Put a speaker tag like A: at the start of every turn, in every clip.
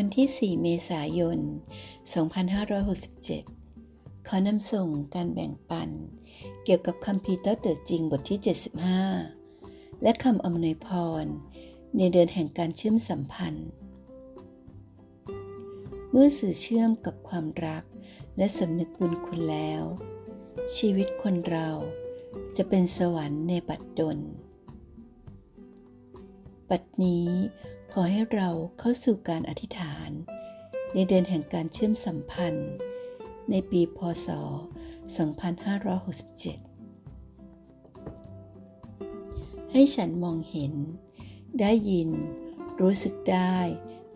A: วันที่ 4 เมษายน 2567 ขอนำส่งการแบ่งปัน เกี่ยวกับคำพีเตอร์เตอจริงบทที่ 75 และคำอำนวยพร ในเดือนแห่งการเชื่อมสัมพันธ์ เมื่อสื่อเชื่อมกับความรักและสำนึกบุญคุณแล้ว ชีวิตคนเราจะเป็นสวรรค์ในบัดดล บัดนี้ ขอให้เราเข้าสู่การอธิษฐาน ในเดือนแห่งการเชื่อมสัมพันธ์ ในปีพศ 2567 ให้ฉันมองเห็น ได้ยิน รู้สึกได้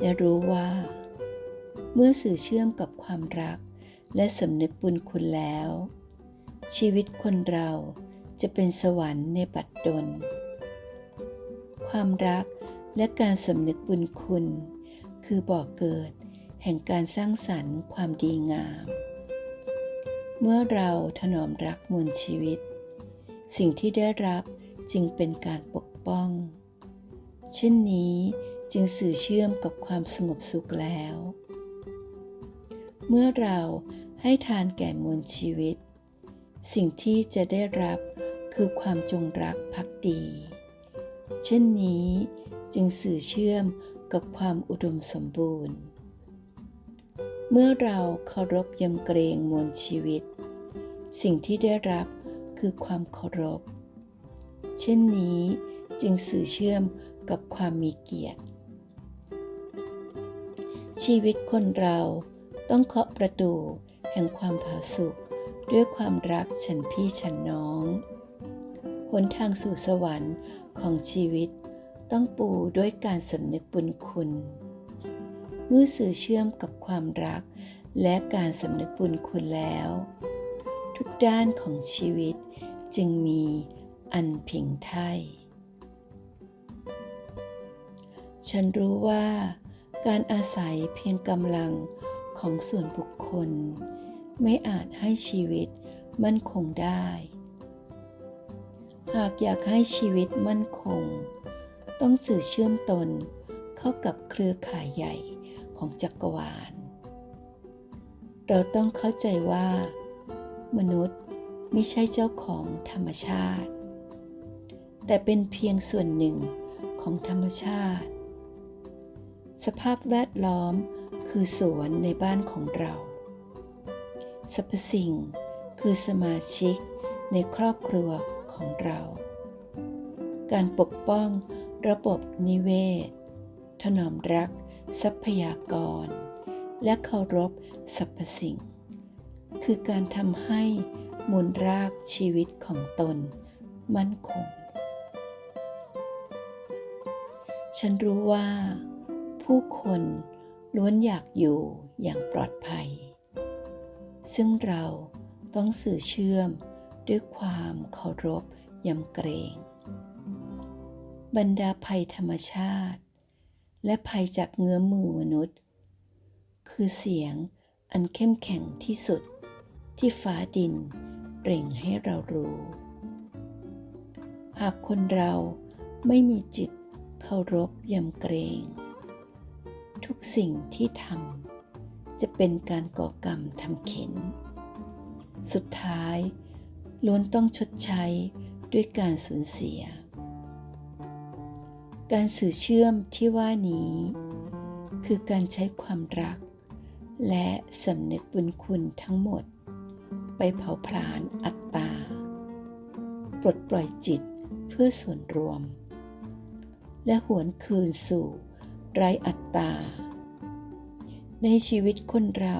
A: และรู้ว่า เมื่อสื่อเชื่อมกับความรัก และสำนึกบุญคุณแล้ว ชีวิตคนเราจะเป็นสวรรค์ในปัดดลความรัก และการสำนึกบุญคุณ คือบ่อกเกิด แห่งการสร้างสรรค์ความดีงาม เมื่อเราถนอมรักมวลชีวิต สิ่งที่ได้รับจึงเป็นการปกป้อง เช่นนี้จึงสื่อเชื่อมกับความสงบสุขแล้ว เมื่อเราให้ทานแก่มวลชีวิต สิ่งที่จะได้รับคือความจงรักภักดี เช่นนี้ จึงสื่อเชื่อมกับความอุดมสมบูรณ์ เมื่อเราเคารพยำเกรงมวลชีวิต สิ่งที่ได้รับคือความเคารพ เช่นนี้จึงสื่อเชื่อมกับความมีเกียรติ ชีวิตคนเราต้องเคาะประตูแห่งความผาสุกด้วยความรักฉันพี่ฉันน้อง หนทางสู่สวรรค์ของชีวิต ต้องปูด้วยการสำนึกบุญคุณเมื่อสื่อเชื่อมกับความรัก และการสำนึกบุญคุณแล้ว ทุกด้านของชีวิตจึงมีอันผิงไทยฉันรู้ว่าการอาศัยเพียงกำลังของส่วนบุคคล ไม่อาจให้ชีวิตมั่นคงได้ หากอยากให้ชีวิตมั่นคง ต้องสื่อเชื่อมตนเข้ากับเครือข่ายใหญ่ของจักรวาล เราต้องเข้าใจว่า มนุษย์ไม่ใช่เจ้าของธรรมชาติ แต่เป็นเพียงส่วนหนึ่งของธรรมชาติ สภาพแวดล้อมคือสวนในบ้านของเรา สรรพสิ่งคือสมาชิกในครอบครัวของเรา การปกป้อง ระบบนิเวศ ถนอมรัก ทรัพยากร และเคารพสรรพสิ่ง คือการทำให้มูลรากชีวิตของตน มั่นคง ฉันรู้ว่า ผู้คนล้วนอยากอยู่อย่างปลอดภัย ซึ่งเราต้องสื่อเชื่อมด้วยความเคารพยำเกรง บรรดาภัยธรรมชาติ และภัยจากเงื้อมือมนุษย์ คือเสียงอันเข้มแข็งที่สุดที่ฟ้าดินเร่งให้เรารู้ หากคนเราไม่มีจิตเคารพยำเกรง ทุกสิ่งที่ทำจะเป็นการก่อกรรมทำเข็น สุดท้ายล้วนต้องชดใช้ด้วยการสูญเสีย การสื่อเชื่อมที่ว่านี้ คือการใช้ความรัก และสำนึกบุญคุณทั้งหมด ไปเผาผลาญอัตตา ปลดปล่อยจิตเพื่อส่วนรวม และหวนคืนสู่ไรอัตตา ในชีวิตคนเรา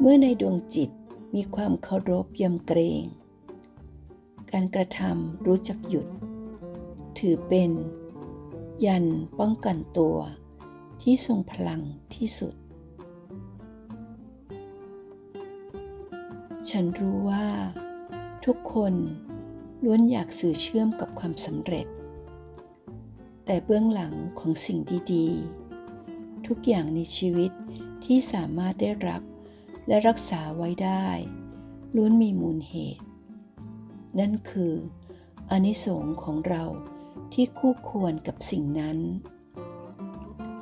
A: เมื่อในดวงจิตมีความเคารพยำเกรง การกระทำรู้จักหยุด ถือเป็น ยันป้องกันตัวที่ทรงพลังที่สุด ฉันรู้ว่า ทุกคนล้วนอยากสื่อเชื่อมกับความสำเร็จ แต่เบื้องหลังของสิ่งดีๆ ทุกอย่างในชีวิตที่สามารถได้รับและรักษาไว้ได้ล้วนมีมูลเหตุ นั่นคืออนิสงค์ของเรา ที่คู่ควรกับสิ่งนั้น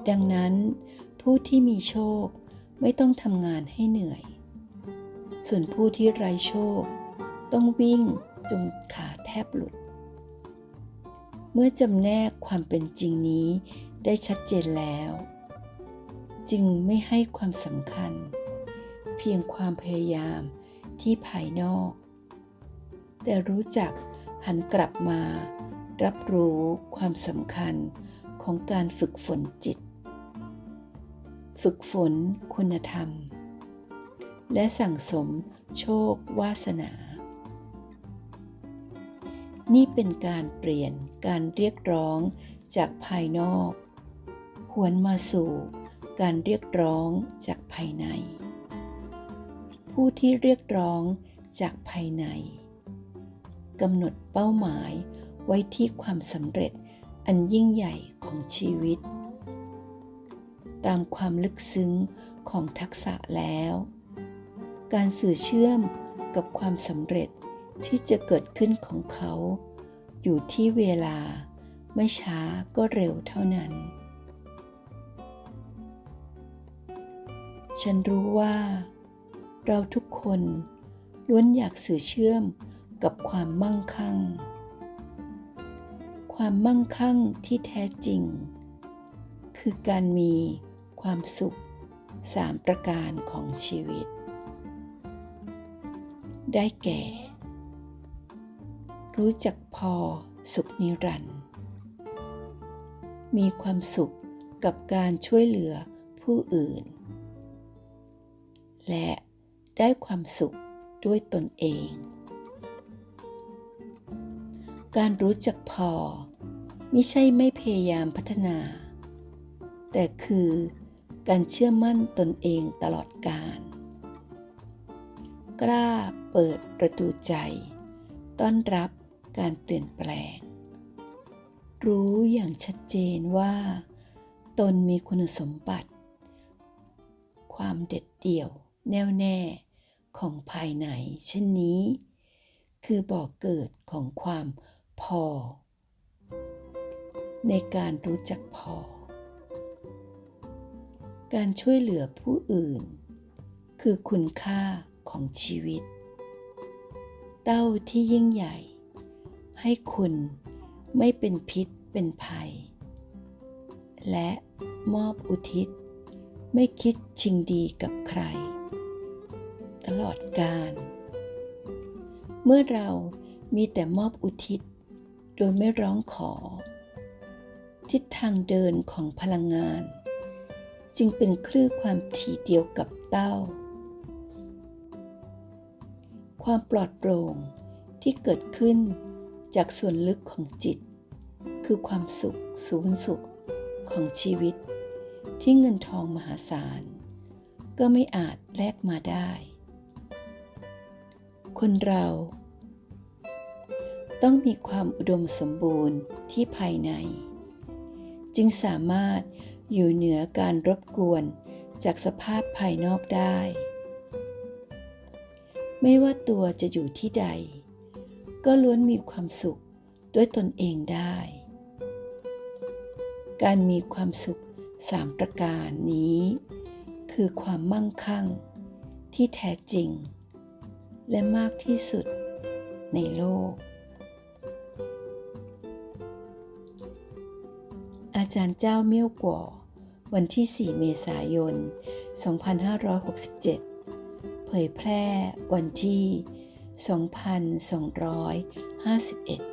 A: ดังนั้น ผู้ที่มีโชคไม่ต้องทำงานให้เหนื่อย ส่วนผู้ที่ไร้โชค ต้องวิ่งจนขาแทบหลุด เมื่อจำแนกความเป็นจริงนี้ได้ชัดเจนแล้ว จึงไม่ให้ความสำคัญ เพียงความพยายามที่ภายนอก แต่รู้จักหันกลับมา รับรู้ความสำคัญของการฝึกฝนจิต ฝึกฝนคุณธรรม และสั่งสมโชควาสนา นี่เป็นการเปลี่ยนการเรียกร้องจากภายนอก หวนมาสู่การเรียกร้องจากภายใน ผู้ที่เรียกร้องจากภายในกำหนดเป้าหมาย ไว้ที่ความสำเร็จอันยิ่งใหญ่ของชีวิต ตามความลึกซึ้งของทักษะแล้ว การสื่อเชื่อมกับความสำเร็จที่จะเกิดขึ้นของเขา อยู่ที่เวลาไม่ช้าก็เร็วเท่านั้น ฉันรู้ว่า เราทุกคนล้วนอยากสื่อเชื่อมกับความมั่งคั่ง ความมั่งคั่งที่แท้จริง คือการมีความสุขสามประการของชีวิต ได้แก่ รู้จักพอสุขนิรันดร์มีความสุขกับการช่วยเหลือผู้อื่น และได้ความสุขด้วยตนเอง การรู้จักพอ ไม่ใช่ไม่พยายามพัฒนา แต่คือการเชื่อมั่นตนเองตลอดกาลกล้าเปิดประตูใจ ต้อนรับการเปลี่ยนแปลง รู้อย่างชัดเจนว่า ตนมีคุณสมบัติ ความเด็ดเดี่ยวแน่วแน่ของภายในเช่นนี้ คือบ่อกเกิดของความพอ ในการรู้จักพอ การช่วยเหลือผู้อื่น คือคุณค่าของชีวิต เต้าที่ยิ่งใหญ่ ให้คุณไม่เป็นพิษเป็นภัย และมอบอุทิศ ไม่คิดชิงดีกับใคร ตลอดกาลเมื่อเรามีแต่มอบอุทิศ โดยไม่ร้องขอ ทิศทางเดินของพลังงาน จึงเป็นคลื่นความถี่เดียวกับเต้า ความปลอดโปร่งที่เกิดขึ้นจากส่วนลึกของจิต คือความสุขสูงสุดของชีวิต ที่เงินทองมหาศาล ก็ไม่อาจแลกมาได้ คนเราต้องมีความอุดมสมบูรณ์ที่ภายใน จึงสามารถอยู่เหนือการรบกวนจากสภาพภายนอกได้ ไม่ว่าตัวจะอยู่ที่ใด ก็ล้วนมีความสุขด้วยตนเองได้ การมีความสุขสามประการนี้ คือความมั่งคั่งที่แท้จริง และมากที่สุดในโลก จารย์เจ้าเมี่ยวกัววันที่ 4 เมษายน 2567 เผยแพร่วันที่ 2251